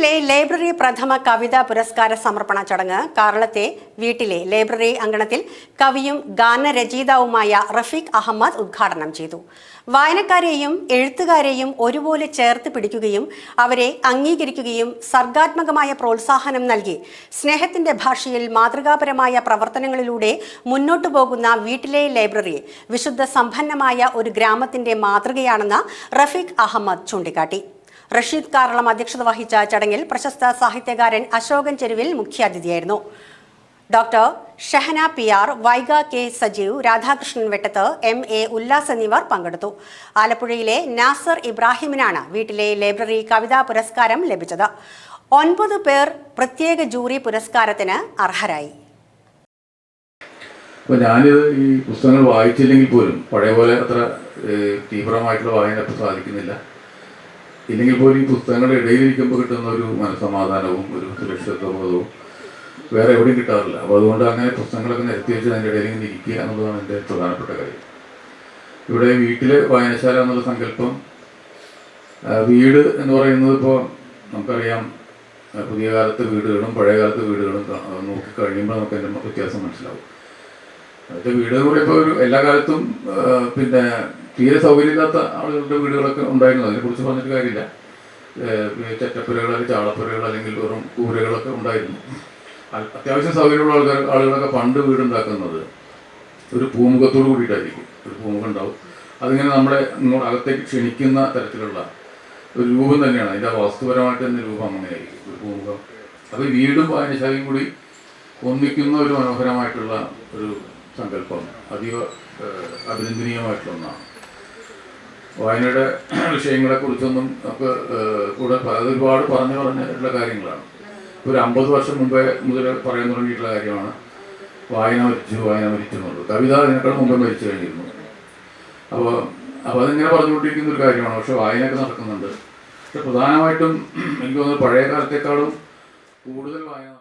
വീട്ടിലെ ലൈബ്രറി പ്രഥമ കവിതാ പുരസ്കാര സമർപ്പണ ചടങ്ങ് കാറളത്തെ വീട്ടിലെ ലൈബ്രറി അങ്കണത്തിൽ കവിയും ഗാനരചയിതാവുമായ റഫീഖ് അഹമ്മദ് ഉദ്ഘാടനം ചെയ്തു. വായനക്കാരെയും എഴുത്തുകാരെയും ഒരുപോലെ ചേർത്ത് പിടിക്കുകയും അവരെ അംഗീകരിക്കുകയും സർഗാത്മകമായ പ്രോത്സാഹനം നൽകി. സ്നേഹത്തിന്റെ ഭാഷയിൽ മാതൃകാപരമായ പ്രവർത്തനങ്ങളിലൂടെ മുന്നോട്ടു പോകുന്ന വീട്ടിലെ ലൈബ്രറി വിശുദ്ധ സമ്പന്നമായ ഒരു ഗ്രാമത്തിന്റെ മാതൃകയാണെന്ന് റഫീഖ് അഹമ്മദ് ചൂണ്ടിക്കാട്ടി. റഷീദ് കാറളം അധ്യക്ഷത വഹിച്ച ചടങ്ങിൽ പ്രശസ്ത സാഹിത്യകാരൻ Ashokan Cheruvil മുഖ്യാതിഥിയായിരുന്നു. Doctor Shahana P R Vaiga K Sajeev Radhakrishnan Vettath M A Ullas എന്നിവർ പങ്കെടുത്തു. ആലപ്പുഴയിലെ നാസർ ഇബ്രാഹിമിനാണ് വീട്ടിലെ ലൈബ്രറി കവിതാ പുരസ്കാരം ലഭിച്ചത്. ഒൻപത് പേർ പ്രത്യേക ജൂറി പുരസ്കാരത്തിന് അർഹരായി. അപ്പോൾ ഞാനിത് ഈ പുസ്തകങ്ങൾ വായിച്ചില്ലെങ്കിൽ പോലും പഴയ പോലെ അത്ര തീവ്രമായിട്ടുള്ള വായന ഇപ്പോൾ സാധിക്കുന്നില്ല. ഇല്ലെങ്കിൽ പോലും ഈ പുസ്തകങ്ങളുടെ ഇടയിലിരിക്കുമ്പോൾ കിട്ടുന്ന ഒരു മനസമാധാനവും ഒരു സുരക്ഷിതത്വബോധവും വേറെ എവിടെയും കിട്ടാറില്ല. അപ്പോൾ അതുകൊണ്ട് അങ്ങനെ പുസ്തകങ്ങളൊക്കെ നിരത്തി വെച്ച് അതിന്റെ ഇടയിൽ ഇങ്ങനെ ഇരിക്കുക എന്നുള്ളതാണ് എന്റെ പ്രധാനപ്പെട്ട കാര്യം. ഇവിടെ വീട്ടിലെ വായനശാല എന്നുള്ള സങ്കല്പം വീട് എന്ന് പറയുന്നത് ഇപ്പോൾ നമുക്കറിയാം പുതിയ കാലത്ത് വീടുകളും പഴയ കാലത്തെ വീടുകളും നോക്കി കഴിയുമ്പോൾ നമുക്ക് അതിന്റെ വ്യത്യാസം മനസ്സിലാവും. അതായത് വീട് എന്ന് പറയുമ്പോൾ ഒരു എല്ലാ കാലത്തും പിന്നെ തീരെ സൗകര്യമില്ലാത്ത ആളുകളുടെ വീടുകളൊക്കെ ഉണ്ടായിരുന്നു. അതിനെക്കുറിച്ച് പറഞ്ഞിട്ട് കാര്യമില്ല. ചെറ്റപ്പുരകൾ അല്ലെങ്കിൽ ചാളപ്പുരകൾ അല്ലെങ്കിൽ വെറും കൂരകളൊക്കെ ഉണ്ടായിരുന്നു. അത്യാവശ്യം സൗകര്യമുള്ള ആൾക്കാർ ആളുകളൊക്കെ പണ്ട് വീടുണ്ടാക്കുന്നത് ഒരു പൂമുഖത്തോട് കൂടിയിട്ടായിരിക്കും. ഒരു പൂമുഖം ഉണ്ടാവും. അതിങ്ങനെ നമ്മളെ ഇങ്ങോട്ട് അകത്തേക്ക് ക്ഷണിക്കുന്ന തരത്തിലുള്ള ഒരു രൂപം തന്നെയാണ്. അതിന്റെ വാസ്തുപരമായിട്ട് തന്നെ രൂപം അങ്ങനെയായിരിക്കും. ഒരു പൂമുഖം. അപ്പോൾ വീടും വായനശാലയും കൂടി ഒന്നിക്കുന്ന ഒരു മനോഹരമായിട്ടുള്ള ഒരു സങ്കല്പം. അതീവ അഭിനന്ദനീയമായിട്ടുള്ള ഒന്നാണ്. വായനയുടെ വിഷയങ്ങളെ കുറിച്ചൊന്നും നമുക്ക് കൂടെ ഒരുപാട് പറഞ്ഞു പറഞ്ഞിട്ടുള്ള കാര്യങ്ങളാണ്. ഒരു അമ്പത് വർഷം മുമ്പേ മുതൽ പറയാൻ തുടങ്ങിയിട്ടുള്ള കാര്യമാണ്. വായന മരിച്ചു വായന മരിച്ചു എന്നുള്ളത്. കവിത അതിനേക്കാൾ മുമ്പേ മരിച്ചു കഴിഞ്ഞിരുന്നു. അപ്പോൾ അപ്പോൾ അതിങ്ങനെ പറഞ്ഞുകൊണ്ടിരിക്കുന്ന ഒരു കാര്യമാണ്. പക്ഷെ വായനയൊക്കെ നടക്കുന്നുണ്ട്. പക്ഷെ പ്രധാനമായിട്ടും എനിക്ക് തോന്നുന്നത് പഴയ കാലത്തേക്കാളും കൂടുതൽ വായന